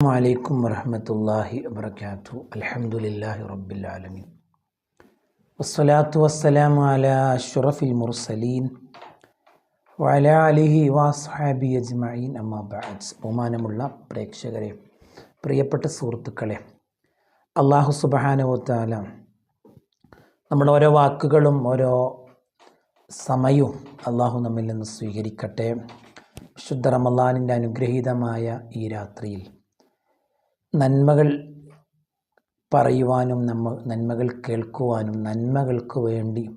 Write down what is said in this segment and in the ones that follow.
വലൈക്കും വറഹമത്തല്ലാഹി വബർക്കാത്തു അലഹമുല്ലാഹി റബ്ബിലാലമീൻ വസ്സലാത്തു വസ്സലാമു അല അഷ്റഫിൽ മുർസലീൻ വല അലിഹി വാസ്ഹാബി അജ്മീൻ അമ്മാ ബഹുമാനമുള്ള പ്രേക്ഷകരെ പ്രിയപ്പെട്ട സുഹൃത്തുക്കളെ അള്ളാഹു സുബഹാനവത്താല നമ്മുടെ ഓരോ വാക്കുകളും ഓരോ സമയവും അള്ളാഹു നമ്മിൽ നിന്ന് സ്വീകരിക്കട്ടെ. ശുദ്ധ റമല്ലാനിന്റെ അനുഗ്രഹീതമായ ഈ രാത്രിയിൽ നന്മകൾ പറയുവാനും നമ്മ നന്മകൾ കേൾക്കുവാനും നന്മകൾക്ക് വേണ്ടി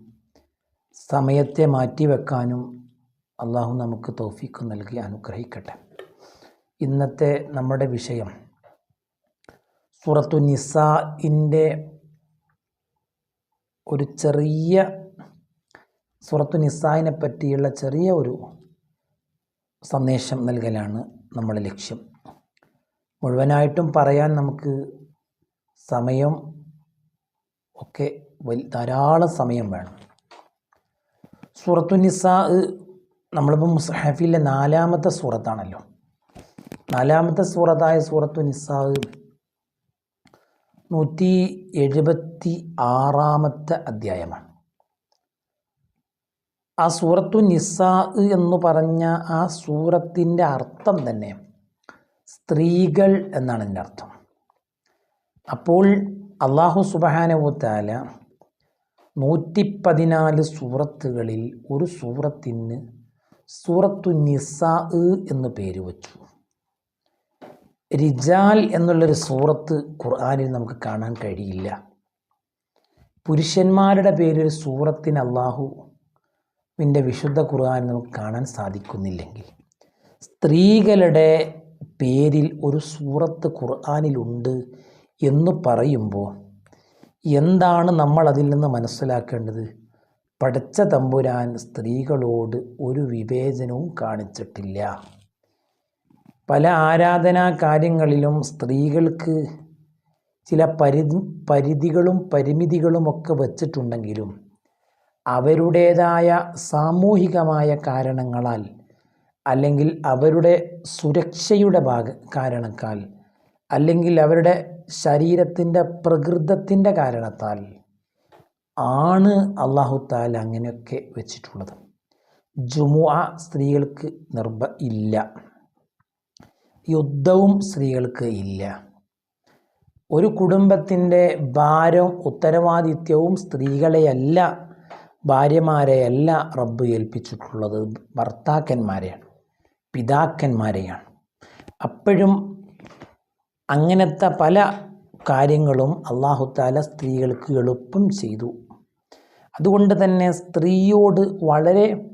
സമയത്തെ മാറ്റിവെക്കാനും അള്ളാഹു നമുക്ക് തോഫിക്ക് നൽകി അനുഗ്രഹിക്കട്ടെ. ഇന്നത്തെ നമ്മുടെ വിഷയം സൂറത്തു നിസാഇന്റെ ഒരു ചെറിയ സൂറത്തു നിസാഇനെ പറ്റിയുള്ള ചെറിയ ഒരു സന്ദേശം നൽകലാണ് നമ്മുടെ ലക്ഷ്യം. മുഴുവനായിട്ടും പറയാൻ നമുക്ക് സമയം ഒക്കെ വലിയ ധാരാളം സമയം വേണം. സൂറത്തു നിസാ നമ്മളിപ്പോൾ മുസ്ഹഫിലെ നാലാമത്തെ സൂറത്താണല്ലോ. നാലാമത്തെ സൂറത്തായ സൂറത്തു നിസാ നൂറ്റി എഴുപത്തി ആറാമത്തെ അധ്യായമാണ്. ആ സൂറത്തു നിസാ എന്ന് പറഞ്ഞ ആ സൂറത്തിന്റെ അർത്ഥം തന്നെ സ്ത്രീകൾ എന്നാണ് എന്റെ അർത്ഥം. അപ്പോൾ അള്ളാഹു സുബഹാനവുത്താല നൂറ്റി പതിനാല് സൂറത്തുകളിൽ ഒരു സൂറത്തിന് സൂറത്തു നിസാ എന്ന് പേര് വച്ചു. റിജാൽ എന്നുള്ളൊരു സൂറത്ത് ഖുർആാനിൽ നമുക്ക് കാണാൻ കഴിയില്ല. പുരുഷന്മാരുടെ പേരിൽ സൂറത്തിന് അള്ളാഹു വിന്റെ വിശുദ്ധ ഖുർആൻ നമുക്ക് കാണാൻ സാധിക്കുന്നില്ലെങ്കിൽ സ്ത്രീകളുടെ പേരിൽ ഒരു സൂറത്ത് ഖുർആാനിലുണ്ട് എന്ന് പറയുമ്പോൾ എന്താണ് നമ്മൾ അതിൽ നിന്ന് മനസ്സിലാക്കേണ്ടത്? പഠിച്ച തമ്പുരാൻ സ്ത്രീകളോട് ഒരു വിവേചനവും കാണിച്ചിട്ടില്ല. പല ആരാധനാ കാര്യങ്ങളിലും സ്ത്രീകൾക്ക് ചില പരിധി പരിധികളും പരിമിതികളുമൊക്കെ വച്ചിട്ടുണ്ടെങ്കിലും അവരുടേതായ സാമൂഹികമായ കാരണങ്ങളാൽ അല്ലെങ്കിൽ അവരുടെ സുരക്ഷയുടെ ഭാഗ കാരണക്കാൽ അല്ലെങ്കിൽ അവരുടെ ശരീരത്തിന്റെ പ്രകൃതത്തിന്റെ കാരണത്താൽ ആണ് അള്ളാഹു താല അങ്ങനെയൊക്കെ വെച്ചിട്ടുള്ളത്. ജുമുഅ സ്ത്രീകൾക്ക് നിർബ ഇല്ല. യുദ്ധവും സ്ത്രീകൾക്ക് ഇല്ല. ഒരു കുടുംബത്തിന്റെ ഭാരവും ഉത്തരവാദിത്വവും സ്ത്രീകളെയല്ല ഭാര്യമാരെയല്ല റബ്ബ് ഏൽപ്പിച്ചിട്ടുള്ളത് ഭർത്താക്കന്മാരെയാണ്. പിതാക്കന്മാരെയാണ്. അപ്പോഴും അങ്ങനത്തെ പല കാര്യങ്ങളും അള്ളാഹുത്താല സ്ത്രീകൾക്ക് എളുപ്പം ചെയ്തു. അതുകൊണ്ട് തന്നെ സ്ത്രീയോട് വളരെ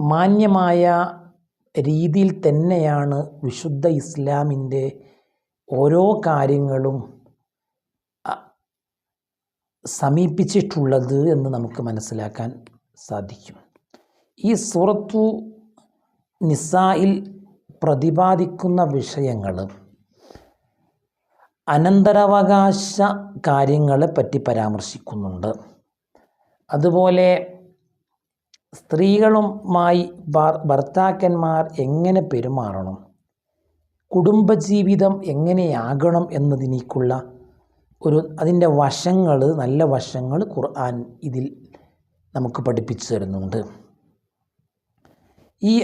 മാന്യമായ രീതിയിൽ തന്നെയാണ് വിശുദ്ധ ഇസ്ലാമിന്റെ ഓരോ കാര്യങ്ങളും സമീപിച്ചിട്ടുള്ളത് എന്ന് നമുക്ക് മനസ്സിലാക്കാൻ സാധിക്കും. ഈ സൂറത്തു നിസായിൽ പ്രതിപാദിക്കുന്ന വിഷയങ്ങൾ അനന്തരാവകാശ കാര്യങ്ങളെ പറ്റി പരാമർശിക്കുന്നുണ്ട്. അതുപോലെ സ്ത്രീകളുമായി ഭർത്താക്കന്മാർ എങ്ങനെ പെരുമാറണം? കുടുംബജീവിതം എങ്ങനെയാകണം എന്നതിനേക്കുള്ള ഒരു അതിന്റെ വശങ്ങൾ നല്ല വശങ്ങൾ ഖുർആൻ ഇതിൽ നമുക്ക് പഠിപ്പിച്ചു തരുന്നുണ്ട്. ഈ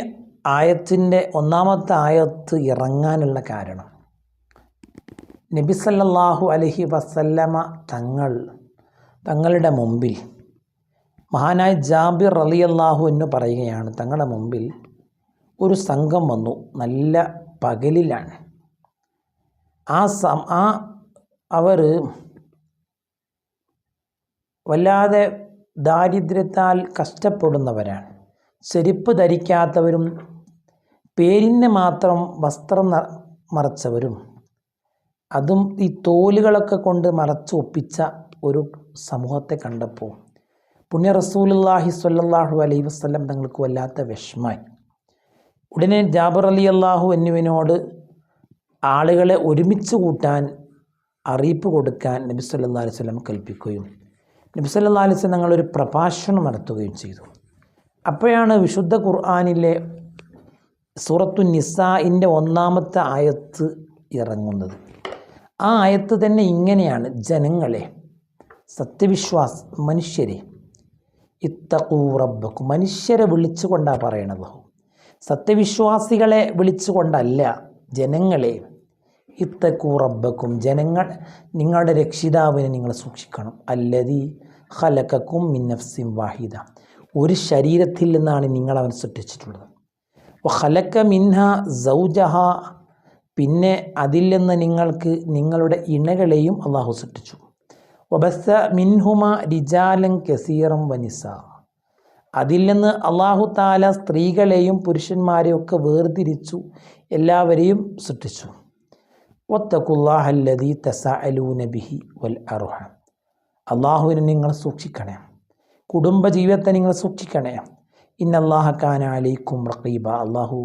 ആയത്തിന്റെ ഒന്നാമത്തെ ആയത്ത് ഇറങ്ങാനുള്ള കാരണം. നബിസല്ലാഹു അലഹി വസല്ലമ തങ്ങൾ തങ്ങളുടെ മുമ്പിൽ മഹാനായ ജാബിർ അലി അള്ളാഹു എന്ന് പറയുകയാണ് തങ്ങളുടെ മുമ്പിൽ ഒരു സംഘം വന്നു നല്ല പകലിലാണ്. ആ സം ആ അവർ വല്ലാതെ ദാരിദ്ര്യത്താൽ കഷ്ടപ്പെടുന്നവരാണ്. ചെരുപ്പ് ധരിക്കാത്തവരും പേരിന് മാത്രം വസ്ത്രം മറച്ചവരും. അതും ഈ തോലുകളൊക്കെ കൊണ്ട് മറച്ച് ഒപ്പിച്ച ഒരു സമൂഹത്തെ കണ്ടപ്പോൾ പുണ്യ റസൂലുല്ലാഹി സ്വല്ലല്ലാഹു അലൈഹി വസ്ലം തങ്ങൾക്ക് വല്ലാത്ത വിഷമായി ഉടനെ ജാബർ അലി അള്ളാഹു എന്നിവനോട് ആളുകളെ ഒരുമിച്ച് കൂട്ടാൻ അറിയിപ്പ് കൊടുക്കാൻ നബി സല്ലാ അലൈഹി സ്വലം കൽപ്പിക്കുകയും നബി സല്ലാ അലൈഹി സ്വലം ഞങ്ങളൊരു പ്രഭാഷണം നടത്തുകയും ചെയ്തു. അപ്പോഴാണ് വിശുദ്ധ ഖുർആാനിലെ സൂറത്തു നിസാഇന്റെ ഒന്നാമത്തെ ആയത്ത് ഇറങ്ങുന്നത്. ആ ആയത്ത് തന്നെ ഇങ്ങനെയാണ്. ജനങ്ങളെ സത്യവിശ്വാസ മനുഷ്യരെ ഇത്തഖൂ മനുഷ്യരെ വിളിച്ചുകൊണ്ടാണ് പറയണത്. സത്യവിശ്വാസികളെ വിളിച്ചുകൊണ്ടല്ല ജനങ്ങളെ ഇത്തഖൂ റബ്ബക്കും ജനങ്ങൾ നിങ്ങളുടെ രക്ഷിതാവിനെ നിങ്ങൾ സൂക്ഷിക്കണം. അല്ലതി ഹലക്കക്കും മിന്നഫ്സിം വാഹിദ. ഒരു ശരീരത്തിൽ നിന്നാണ് നിങ്ങൾ അവൻ സൃഷ്ടിച്ചിട്ടുള്ളത്. ഖലക്ക മിൻഹ സൗജഹ. പിന്നെ അതിൽ നിന്ന് നിങ്ങൾക്ക് നിങ്ങളുടെ ഇണകളെയും അള്ളാഹു സൃഷ്ടിച്ചു. ഒബസ്ത മിൻഹുമ റിജാലൻ കസീറം വനിസ. അതിൽ നിന്ന് അള്ളാഹു താല സ്ത്രീകളെയും പുരുഷന്മാരെയും ഒക്കെ വേർതിരിച്ചു എല്ലാവരെയും സൃഷ്ടിച്ചു. ഒത്തക്കുല്ലാഹല്ലതി തസഅലൂന ബിഹി വൽ അറുഹ അള്ളാഹുവിനെ നിങ്ങൾ സൂക്ഷിക്കണേ. കുടുംബജീവിതത്തെ നിങ്ങൾ സൂക്ഷിക്കണേ. ഇന്നല്ലാഹ ഖാന അലൈക്കും റഖീബ. അള്ളാഹു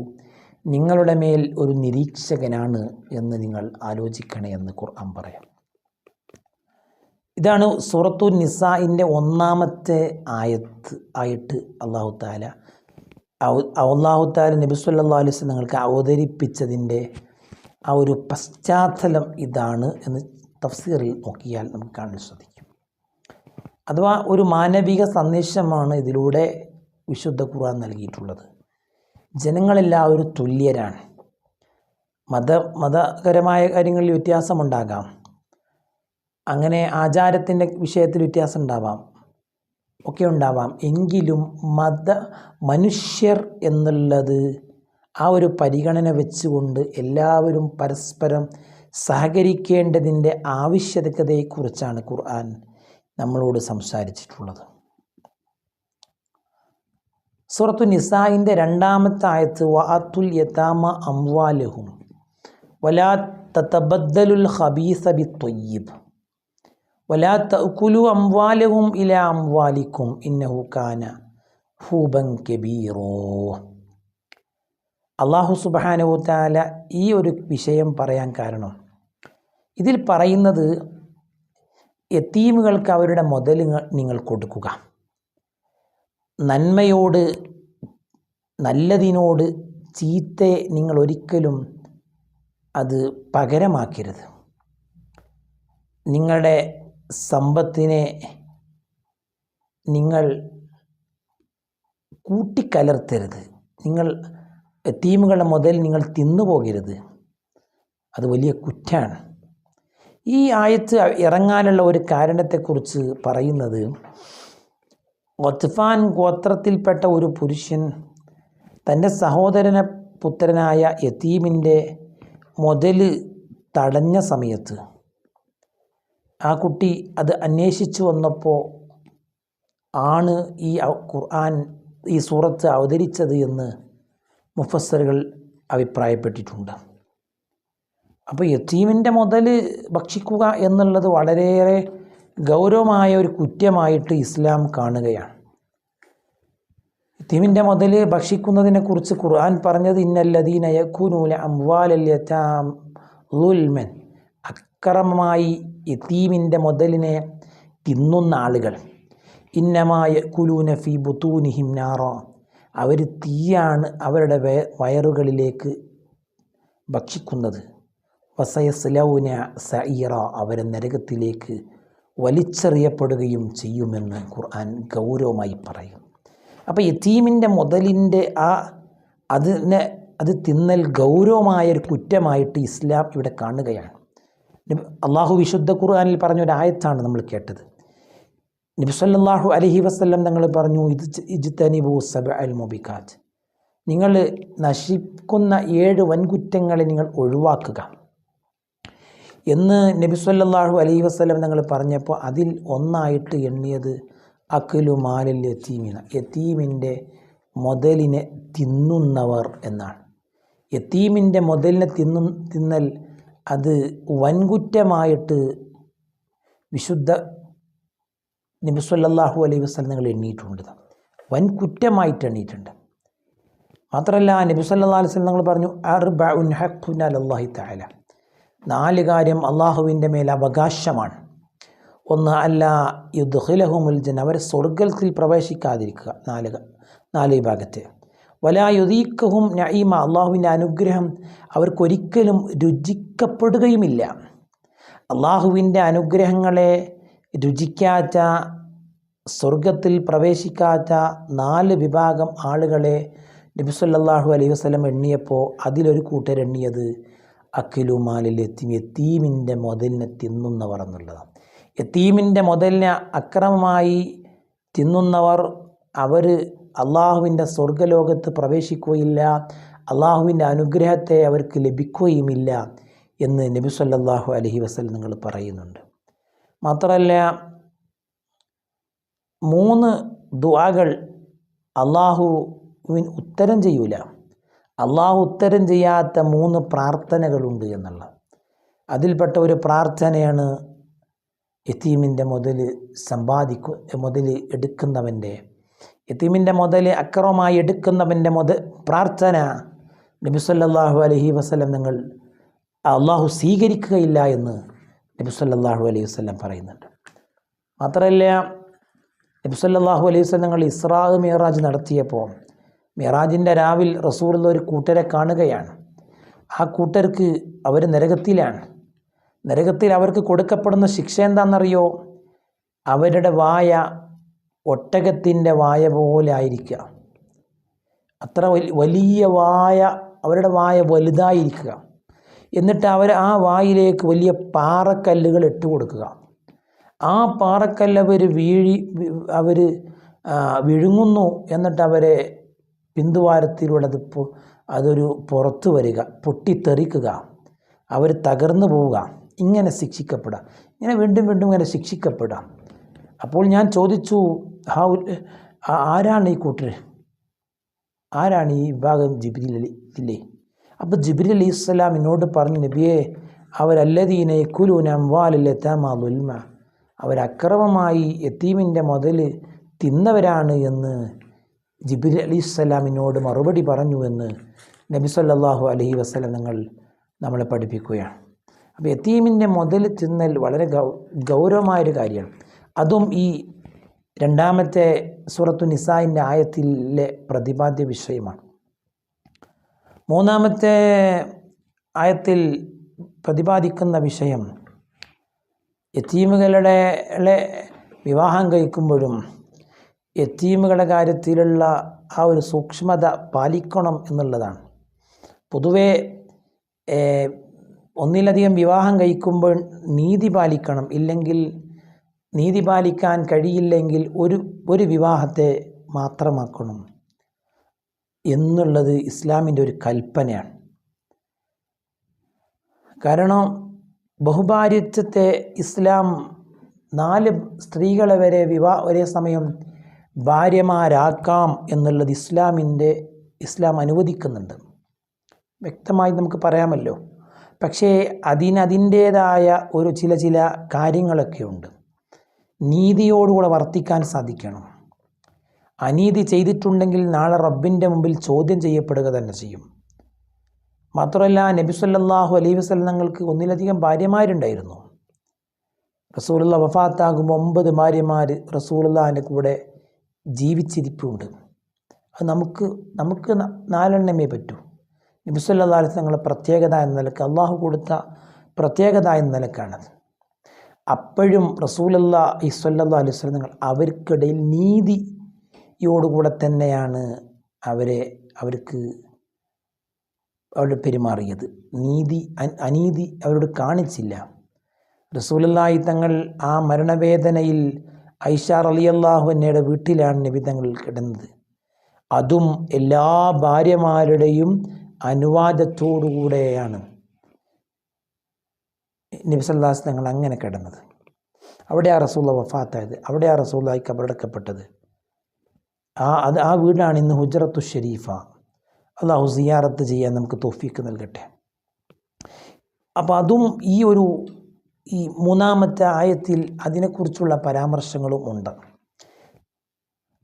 നിങ്ങളുടെ മേൽ ഒരു നിരീക്ഷകനാണ് എന്ന് നിങ്ങൾ ആലോചിക്കണേ എന്ന് ഖുർആൻ പറയാം. ഇതാണ് സൂറത്തു നിസാഇന്റെ ഒന്നാമത്തെ ആയത്ത് ആയിട്ട് അള്ളാഹു താല അള്ളാഹു താല നബി സല്ലാ അലൈഹി നിങ്ങൾക്ക് അവതരിപ്പിച്ചതിന്റെ ആ ഒരു പശ്ചാത്തലം ഇതാണ് എന്ന് തഫ്സീറിൽ നോക്കിയാൽ നമുക്ക് കാണാൻ സാധിക്കും. അഥവാ ഒരു മാനവിക സന്ദേശമാണ് ഇതിലൂടെ വിശുദ്ധ ഖുർആൻ നൽകിയിട്ടുള്ളത്. ജനങ്ങളെല്ലാവരും തുല്യരാണ്. മത മതകരമായ കാര്യങ്ങളിൽ വ്യത്യാസമുണ്ടാകാം. അങ്ങനെ ആചാരത്തിന്റെ വിഷയത്തിൽ വ്യത്യാസം ഉണ്ടാവാം ഒക്കെ ഉണ്ടാവാം. എങ്കിലും മത മനുഷ്യർ എന്നുള്ളത് ആ ഒരു പരിഗണന വെച്ചുകൊണ്ട് എല്ലാവരും പരസ്പരം സഹകരിക്കേണ്ടതിന്റെ ആവശ്യകതയെക്കുറിച്ചാണ് ഖുർആൻ നമ്മളോട് സംസാരിച്ചിട്ടുള്ളത്. സൂറത്തു നിസായിന്റെ രണ്ടാമത്തെ ആയത്ത് വാത്തുൽ യതാമ അംവാലഹും വലാ തത്തബദ്ദലുൽ ഖബീസ ബി തൊയ്യിബ് വലാ തക്കുലു അംവാലഹും ഇല അംവാലിക്കും ഇന്നഹു കാന ഹൂബൻ കബീറോ. അള്ളാഹു സുബാനു താല ഈ ഒരു വിഷയം പറയാൻ കാരണം ഇതിൽ പറയുന്നത് എത്തീമുകൾക്ക് അവരുടെ മുതൽ നിങ്ങൾ കൊടുക്കുക. നന്മയോട് നല്ലതിനോട് ചീത്തയെ നിങ്ങൾ ഒരിക്കലും അത് പകരമാക്കരുത്. നിങ്ങളുടെ സമ്പത്തിനെ നിങ്ങൾ കൂട്ടിക്കലർത്തരുത്. നിങ്ങൾ തീമുകളുടെ മുതൽ നിങ്ങൾ തിന്നുപോകരുത്. അത് വലിയ കുറ്റാണ്. ഈ ആയത്ത് ഇറങ്ങാനുള്ള ഒരു കാരണത്തെക്കുറിച്ച് പറയുന്നത് ഒത്ഫാൻ ഗോത്രത്തിൽപ്പെട്ട ഒരു പുരുഷൻ തന്റെ സഹോദരന പുത്രനായ യത്തീമിന്റെ മുതൽ തടഞ്ഞ സമയത്ത് ആ കുട്ടി അത് അന്വേഷിച്ചു വന്നപ്പോൾ ആണ് ഈ ഖുർആൻ ഈ സൂറത്ത് അവതരിച്ചത് എന്ന് മുഫസ്സറുകൾ അഭിപ്രായപ്പെട്ടിട്ടുണ്ട്. അപ്പോൾ യത്തീമിന്റെ മുതൽ ഭക്ഷിക്കുക എന്നുള്ളത് വളരെയേറെ ഗൗരവമായ ഒരു കുറ്റമായിട്ട് ഇസ്ലാം കാണുകയാണ്. യത്തീമിന്റെ മുതൽ ഭക്ഷിക്കുന്നതിനെക്കുറിച്ച് ഖുർആൻ പറഞ്ഞത് ഇന്നല്ലദീന യഖുനൂല അംവാലുൽമൻ ലുൽമൻ അക്രമമായി യത്തീമിന്റെ മുതലിനെ തിന്നുന്ന ആളുകൾ. ഇന്നമായ കുലൂന ഫി ബുത്തൂനിഹിം നാറോ. അവർ തീയാണ് അവരുടെ വയറുകളിലേക്ക് ഭക്ഷിക്കുന്നത്. വസയസ്ലൗന സഈറ. അവരെ നരകത്തിലേക്ക് വലിച്ചെറിയപ്പെടുകയും ചെയ്യുമെന്ന് ഖുർആൻ ഗൗരവമായി പറയും. അപ്പോൾ യത്തീമിന്റെ മുതലിന്റെ ആ അതിനെ അത് തിന്നൽ ഗൗരവമായൊരു കുറ്റമായിട്ട് ഇസ്ലാം ഇവിടെ കാണുകയാണ്. അള്ളാഹു വിശുദ്ധ ഖുർആാനിൽ പറഞ്ഞ ഒരു ആയത്താണ് നമ്മൾ കേട്ടത്. നബിസല്ലാഹു അലഹി വസ്ല്ലം തങ്ങൾ പറഞ്ഞു ഇത് ഇജ്തനിബു സബ അൽ മൊബിക്കാറ്റ് നിങ്ങൾ നശിക്കുന്ന ഏഴ് വൻകുറ്റങ്ങളെ നിങ്ങൾ ഒഴിവാക്കുക. എന്ന് നബി സല്ലാഹു അലൈഹി വസ്ലം ഞങ്ങൾ പറഞ്ഞപ്പോൾ അതിൽ ഒന്നായിട്ട് എണ്ണിയത് അഖിലു മാലിൽ യത്തീമിന. യത്തീമിന്റെ മുതലിനെ തിന്നുന്നവർ എന്നാണ്. യത്തീമിന്റെ മുതലിനെ തിന്നു തിന്നൽ അത് വൻകുറ്റമായിട്ട് വിശുദ്ധ നബി സല്ലാഹു അലൈഹി വസ്ലം നിങ്ങൾ എണ്ണിയിട്ടുണ്ട്. വൻകുറ്റമായിട്ട് എണ്ണിയിട്ടുണ്ട്. മാത്രമല്ല നബി സല്ലാ അലൈഹി വസ്ലം നിങ്ങൾ പറഞ്ഞു അർബഉൻ ഹഖുന അലല്ലാഹി തആല. നാല് കാര്യം അള്ളാഹുവിന്റെ മേൽ അവകാശമാണ്. ഒന്ന് അല്ല യുദ്ഹിലഹുമുൽ ജൻ അവരെ സ്വർഗത്തിൽ പ്രവേശിക്കാതിരിക്കുക. നാല് നാല് വിഭാഗത്തെ വലായുദീക്കഹും നഈമ അള്ളാഹുവിന്റെ അനുഗ്രഹം അവർക്കൊരിക്കലും രുചിക്കപ്പെടുകയുമില്ല. അള്ളാഹുവിന്റെ അനുഗ്രഹങ്ങളെ രുചിക്കാത്ത സ്വർഗത്തിൽ പ്രവേശിക്കാത്ത നാല് വിഭാഗം ആളുകളെ നബി സല്ലല്ലാഹു അലൈഹി വസല്ലം എണ്ണിയപ്പോൾ അതിലൊരു കൂട്ടരെണ്ണിയത് അഖിലുമാലിൽ എത്തിയും എത്തീമിന്റെ മുതലിനെ തിന്നുന്നവർ എന്നുള്ളതാണ്. എത്തീമിന്റെ മുതലിനെ അക്രമമായി തിന്നുന്നവർ അവർ അള്ളാഹുവിന്റെ സ്വർഗലോകത്ത് പ്രവേശിക്കുകയില്ല അള്ളാഹുവിന്റെ അനുഗ്രഹത്തെ അവർക്ക് ലഭിക്കുകയുമില്ല എന്ന് നബി സല്ലാഹു അലഹി വസല്ലം നിങ്ങൾ പറയുന്നുണ്ട്. മാത്രമല്ല മൂന്ന് ദുആകൾ അള്ളാഹുവിൻ ഉത്തരം ചെയ്യൂല. അള്ളാഹു ഉത്തരം ചെയ്യാത്ത മൂന്ന് പ്രാർത്ഥനകളുണ്ട് എന്നുള്ള അതിൽപ്പെട്ട ഒരു പ്രാർത്ഥനയാണ് യത്തീമിന്റെ മുതൽ സമ്പാദിക്കു മുതൽ എടുക്കുന്നവന്റെ. യത്തീമിന്റെ മുതൽ അക്രമമായി എടുക്കുന്നവന്റെ മുത പ്രാർത്ഥന നബി സല്ലല്ലാഹു അലൈഹി വസല്ലം നിങ്ങൾ അള്ളാഹു സ്വീകരിക്കുകയില്ല എന്ന് നബി സല്ലല്ലാഹു അലൈഹി വസ്ലം പറയുന്നുണ്ട്. മാത്രമല്ല നബിസ്വല്ലാഹു അലൈഹി വസ്ലം നിങ്ങൾ ഇസ്രാഹ് മിറാജ് നടത്തിയപ്പോൾ മിറാജിന്റെ രാവിൽ റസൂറുള്ള ഒരു കൂട്ടരെ കാണുകയാണ്. ആ കൂട്ടർക്ക് അവർ നരകത്തിലാണ്. നരകത്തിൽ അവർക്ക് കൊടുക്കപ്പെടുന്ന ശിക്ഷ എന്താണെന്നറിയോ? അവരുടെ വായ ഒട്ടകത്തിന്റെ വായ പോലെ ആയിരിക്കുക. അത്ര വലിയ വായ അവരുടെ വായ വലുതായിരിക്കുക. എന്നിട്ട് അവർ ആ വായിലേക്ക് വലിയ പാറക്കല്ലുകൾ ഇട്ട് കൊടുക്കുക. ആ പാറക്കല്ല് അവർ വീഴി അവർ വിഴുങ്ങുന്നു എന്നിട്ട് അവരെ പിന്തുവാരത്തിലൂടെ അത് പൊ- അതൊരു പുറത്തു വരിക പൊട്ടിത്തെറിക്കുക അവർ തകർന്നു പോവുക ഇങ്ങനെ ശിക്ഷിക്കപ്പെടുക ഇങ്ങനെ വീണ്ടും വീണ്ടും ഇങ്ങനെ ശിക്ഷിക്കപ്പെടുക. അപ്പോൾ ഞാൻ ചോദിച്ചു ഹാ ആരാണ് ഈ കൂട്ടർ ആരാണ് ഈ വിഭാഗം ജിബ്രീൽ അലി ഇല്ലേ? അപ്പോൾ ജിബ്രീൽ അലി ഇസ്ലാം എന്നോട് പറഞ്ഞു നബിയെ അവരല്ലതീനെ കുലൂന അംവാലില്ലെത്താമാലുൽമ അവരക്രമമായി എത്തീമിന്റെ മുതൽ തിന്നവരാണ് എന്ന് ജിബ്രീൽ അലി ഇസ്ലാമിനോട് മറുപടി പറഞ്ഞു എന്ന് നബി സല്ലാഹു അലഹി വസ്ലം നിങ്ങൾ നമ്മളെ പഠിപ്പിക്കുകയാണ്. അപ്പോൾ എത്തീമിന്റെ മുതൽ തിന്നൽ വളരെ ഗൗ ഗൗരവമായൊരു കാര്യമാണ്. അതും ഈ രണ്ടാമത്തെ സൂറത്തു നിസായിന്റെ ആയത്തിലെ പ്രതിപാദ്യ വിഷയമാണ്. മൂന്നാമത്തെ ആയത്തിൽ പ്രതിപാദിക്കുന്ന വിഷയം യത്തീമുകളുടെ വിവാഹം കഴിക്കുമ്പോഴും യത്തീമുകളുടെ കാര്യത്തിലുള്ള ആ ഒരു സൂക്ഷ്മത പാലിക്കണം എന്നുള്ളതാണ്. പൊതുവേ ഒന്നിലധികം വിവാഹം കഴിക്കുമ്പോൾ നീതി പാലിക്കണം. ഇല്ലെങ്കിൽ നീതി പാലിക്കാൻ കഴിയില്ലെങ്കിൽ ഒരു ഒരു വിവാഹത്തെ മാത്രമാക്കണം എന്നുള്ളത് ഇസ്ലാമിന്റെ ഒരു കൽപ്പനയാണ്. കാരണം ബഹുഭാര്യത്വത്തെ ഇസ്ലാം നാല് സ്ത്രീകളെ വരെ വിവാഹ ഒരേ സമയം ഭാര്യമാരാക്കാം എന്നുള്ളത് ഇസ്ലാമിന്റെ ഇസ്ലാം അനുവദിക്കുന്നുണ്ട്. വ്യക്തമായി നമുക്ക് പറയാമല്ലോ. പക്ഷേ അതിനതിന്റേതായ ഒരു ചില ചില കാര്യങ്ങളൊക്കെ ഉണ്ട്. നീതിയോടുകൂടെ വർത്തിക്കാൻ സാധിക്കണം. അനീതി ചെയ്തിട്ടുണ്ടെങ്കിൽ നാളെ റബ്ബിന്റെ മുമ്പിൽ ചോദ്യം ചെയ്യപ്പെടുക തന്നെ ചെയ്യും. മാത്രമല്ല നബി സല്ലല്ലാഹു അലൈഹി വസ്ലങ്ങൾക്ക് ഒന്നിലധികം ഭാര്യമാരുണ്ടായിരുന്നു. റസൂലുള്ള വഫാത്താകുമ്പോൾ ഒമ്പത് ഭാര്യമാർ റസൂലുള്ളാഹിന്റെ കൂടെ ജീവിച്ചിരിപ്പുണ്ട്. അത് നമുക്ക് നമുക്ക് നാലെണ്ണമേ പറ്റൂ. നബി സല്ലല്ലാഹു അലൈഹി തങ്ങളുടെ പ്രത്യേകത എന്ന നിലയ്ക്ക് അള്ളാഹു കൊടുത്ത പ്രത്യേകത എന്ന നിലക്കാണത്. അപ്പോഴും റസൂലല്ലാ ഇസ്വല്ലാ അലൈഹി സ്വലങ്ങൾ അവർക്കിടയിൽ നീതിയോടുകൂടെ തന്നെയാണ് അവരെ അവർക്ക് അവരുടെ പെരുമാറിയത്. നീതി അനീതി അവരോട് കാണിച്ചില്ല. റസൂലല്ലായി തങ്ങൾ ആ മരണവേദനയിൽ ഐഷാർ അലിയല്ലാഹു എന്നയുടെ വീട്ടിലാണ് നബി തങ്ങൾ കിടന്നത്. അതും എല്ലാ ഭാര്യമാരുടെയും അനുവാദത്തോടുകൂടെയാണ് കൂടെയാണ് സല്ലാസ് തങ്ങൾ അങ്ങനെ കിടന്നത്. അവിടെ ആ റസൂള്ള വഫാത്തായത്. അവിടെ ആ റസൂള്ളായി കബറടക്കപ്പെട്ടത്. ആ അത് ആ വീടാണ് ഇന്ന് ഹുജറത്തു ഷരീഫ. അള്ളാഹു സിയാറത്ത് ചെയ്യാൻ നമുക്ക് തോഫീക്ക് നൽകട്ടെ. അപ്പോൾ അതും ഈ ഒരു ഈ മൂന്നാമത്തെ ആയത്തിൽ അതിനെക്കുറിച്ചുള്ള പരാമർശങ്ങളും ഉണ്ട്.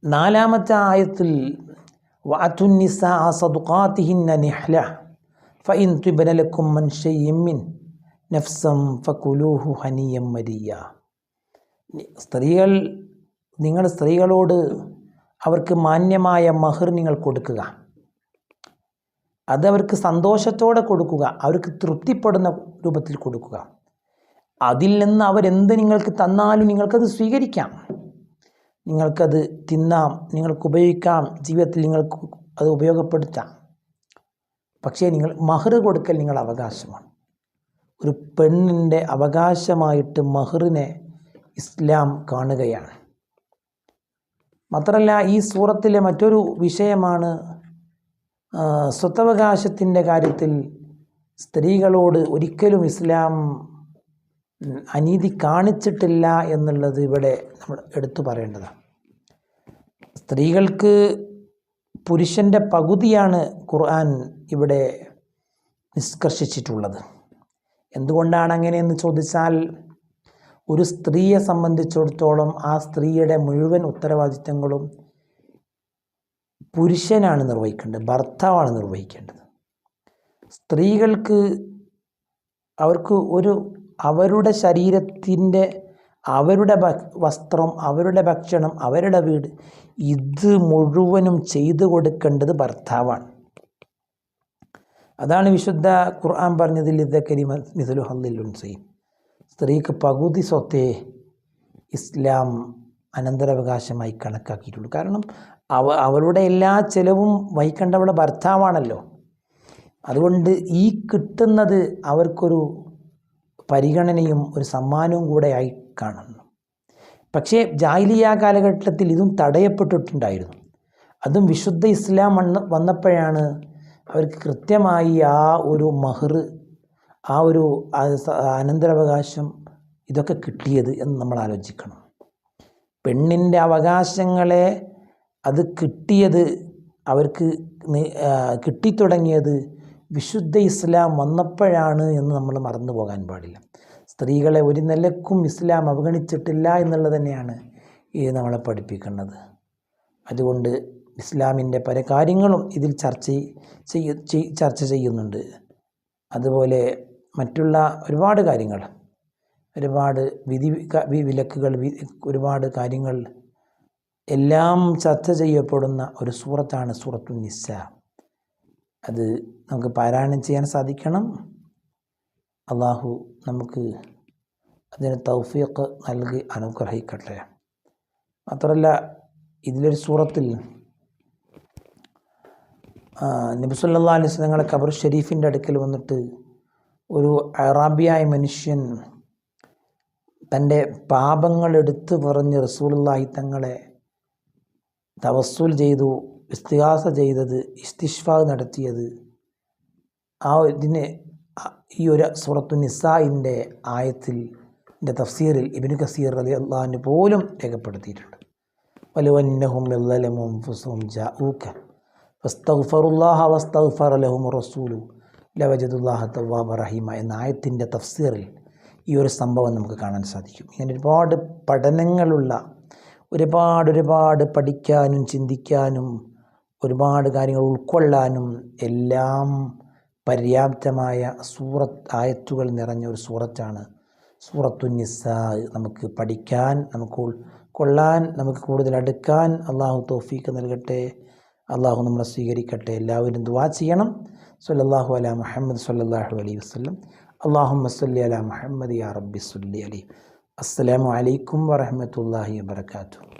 നാലാമത്തെ ആയത്തിൽ സ്ത്രീകൾ നിങ്ങൾ സ്ത്രീകളോട് അവർക്ക് മാന്യമായ മഹർ നിങ്ങൾ കൊടുക്കുക. അതവർക്ക് സന്തോഷത്തോടെ കൊടുക്കുക. അവർക്ക് തൃപ്തിപ്പെടുന്ന രൂപത്തിൽ കൊടുക്കുക. അതിൽ നിന്ന് അവരെന്ത് നിങ്ങൾക്ക് തന്നാലും നിങ്ങൾക്കത് സ്വീകരിക്കാം. നിങ്ങൾക്കത് തിന്നാം. നിങ്ങൾക്ക് ഉപയോഗിക്കാം. ജീവിതത്തിൽ നിങ്ങൾക്ക് അത് ഉപയോഗപ്പെടുത്താം. പക്ഷേ നിങ്ങൾ മഹർ കൊടുക്കൽ നിങ്ങൾ അവകാശമാണ്. ഒരു പെണ്ണിന്റെ അവകാശമായിട്ട് മഹറിനെ ഇസ്ലാം കാണുകയാണ്. മാത്രമല്ല ഈ സൂറത്തിലെ മറ്റൊരു വിഷയമാണ് സ്വത്തവകാശത്തിന്റെ കാര്യത്തിൽ സ്ത്രീകളോട് ഒരിക്കലും ഇസ്ലാം അനീതി കാണിച്ചിട്ടില്ല എന്നുള്ളത് ഇവിടെ നമ്മൾ എടുത്തു പറയേണ്ടതാണ്. സ്ത്രീകൾക്ക് പുരുഷന്റെ പകുതിയാണ് ഖുർആൻ ഇവിടെ നിഷ്കർഷിച്ചിട്ടുള്ളത്. എന്തുകൊണ്ടാണ് അങ്ങനെയെന്ന് ചോദിച്ചാൽ ഒരു സ്ത്രീയെ സംബന്ധിച്ചിടത്തോളം ആ സ്ത്രീയുടെ മുഴുവൻ ഉത്തരവാദിത്തങ്ങളും പുരുഷനാണ് നിർവഹിക്കേണ്ടത് ഭർത്താവാണ് നിർവഹിക്കേണ്ടത്. സ്ത്രീകൾക്ക് അവർക്ക് ഒരു അവരുടെ ശരീരത്തിന്റെ അവരുടെ വസ്ത്രം അവരുടെ ഭക്ഷണം അവരുടെ വീട് ഇത് മുഴുവനും ചെയ്തു കൊടുക്കേണ്ടത് ഭർത്താവാണ്. അതാണ് വിശുദ്ധ ഖുർആൻ പറഞ്ഞതിൽ ഇതക്കരി മിഥുലു ഹല്ലിലുൻസയും സ്ത്രീക്ക് പകുതി സ്വത്തെ ഇസ്ലാം അനന്തരാവകാശമായി കണക്കാക്കിയിട്ടുള്ളൂ. കാരണം അവ അവളുടെ എല്ലാ ചെലവും വഹിക്കേണ്ടവളുടെ ഭർത്താവാണല്ലോ. അതുകൊണ്ട് ഈ കിട്ടുന്നത് അവർക്കൊരു പരിഗണനയും ഒരു സമ്മാനവും കൂടെ ആയി കാണുന്നു. പക്ഷേ ജാഹിലിയ കാലഘട്ടത്തിൽ ഇതും തടയപ്പെട്ടിട്ടുണ്ടായിരുന്നു. അതും വിശുദ്ധ ഇസ്ലാം വന്ന വന്നപ്പോഴാണ് അവർക്ക് കൃത്യമായി ആ ഒരു മഹർ ആ ഒരു അനന്തരാവകാശം ഇതൊക്കെ കിട്ടിയത് എന്ന് നമ്മൾ ആലോചിക്കണം. പെണ്ണിന്റെ അവകാശങ്ങളെ അത് കിട്ടിയത് അവർക്ക് കിട്ടിത്തുടങ്ങിയത് വിശുദ്ധ ഇസ്ലാം വന്നപ്പോഴാണ് എന്ന് നമ്മൾ മറന്നു പോകാൻ പാടില്ല. സ്ത്രീകളെ ഒരു നിലക്കും ഇസ്ലാം അവഗണിച്ചിട്ടില്ല എന്നുള്ളത് തന്നെയാണ് ഈ നമ്മളെ പഠിപ്പിക്കുന്നത്. അതുകൊണ്ട് ഇസ്ലാമിന്റെ പല കാര്യങ്ങളും ഇതിൽ ചർച്ച ചെയ്യ ചർച്ച ചെയ്യുന്നുണ്ട്. അതുപോലെ മറ്റുള്ള ഒരുപാട് കാര്യങ്ങൾ ഒരുപാട് വിധി വിലക്കുകൾ ഒരുപാട് കാര്യങ്ങൾ എല്ലാം ചർച്ച ചെയ്യപ്പെടുന്ന ഒരു സൂറത്താണ് സൂറത്തു നിസ്സ. അത് നമുക്ക് പാരായണം ചെയ്യാൻ സാധിക്കണം. അള്ളാഹു നമുക്ക് അതിന് തൗഫീഖ് നൽകി അനുഗ്രഹിക്കട്ടെ. മാത്രമല്ല ഇതിലൊരു സൂറത്തിൽ നബിസുല്ലാ അലൈഹി സ്വലങ്ങളെ ഖബർ ഷെരീഫിന്റെ അടുക്കൽ വന്നിട്ട് ഒരു അറാബിയായ മനുഷ്യൻ തന്റെ പാപങ്ങൾ പറഞ്ഞ് റസൂലുള്ളാഹി തങ്ങളെ തവസ്സുൽ ചെയ്തു. ഇസ്തിഹാസ ചെയ്തത് ഇസ്തിഷ്ഫാ നടത്തിയത്. ആ ഇതിന് ഈ ഒരു സുറത്തു നിസായിന്റെ ആയത്തിൽ എന്റെ തഫ്സീറിൽ ഇബിന് കസീർ അലി അള്ളാഹിന് പോലും രേഖപ്പെടുത്തിയിട്ടുണ്ട്. ലഹും റസൂലു തവാബ റഹീമ എന്ന ആയത്തിന്റെ തഫ്സീറിൽ ഈ ഒരു സംഭവം നമുക്ക് കാണാൻ സാധിക്കും. ഇങ്ങനെ ഒരുപാട് പഠനങ്ങളുള്ള ഒരുപാട് ഒരുപാട് പഠിക്കാനും ചിന്തിക്കാനും ഒരുപാട് കാര്യങ്ങൾ ഉൾക്കൊള്ളാനും എല്ലാം പര്യാപ്തമായ സൂറത്ത് ആയത്തുകൾ നിറഞ്ഞ ഒരു സൂറത്താണ്. സൂറത്തു നിസാ നമുക്ക് പഠിക്കാൻ നമുക്ക് ഉൾക്കൊള്ളാൻ നമുക്ക് കൂടുതൽ അടുക്കാൻ അള്ളാഹു തോഫീക്ക് നൽകട്ടെ. അള്ളാഹു നമ്മളെ സ്വീകരിക്കട്ടെ. എല്ലാവരും ദുവാ ചെയ്യണം. സല്ലല്ലാഹു അല മുഹമ്മദ് സല്ലല്ലാഹു അലൈഹി വസല്ലം. അള്ളാഹു സല്ലി അല മുഹമ്മദ് യാ റബ്ബി സല്ലി അലി. അസ്സലാമു അലൈക്കും വറഹമത്തല്ലാഹി വാബർക്കാത്തു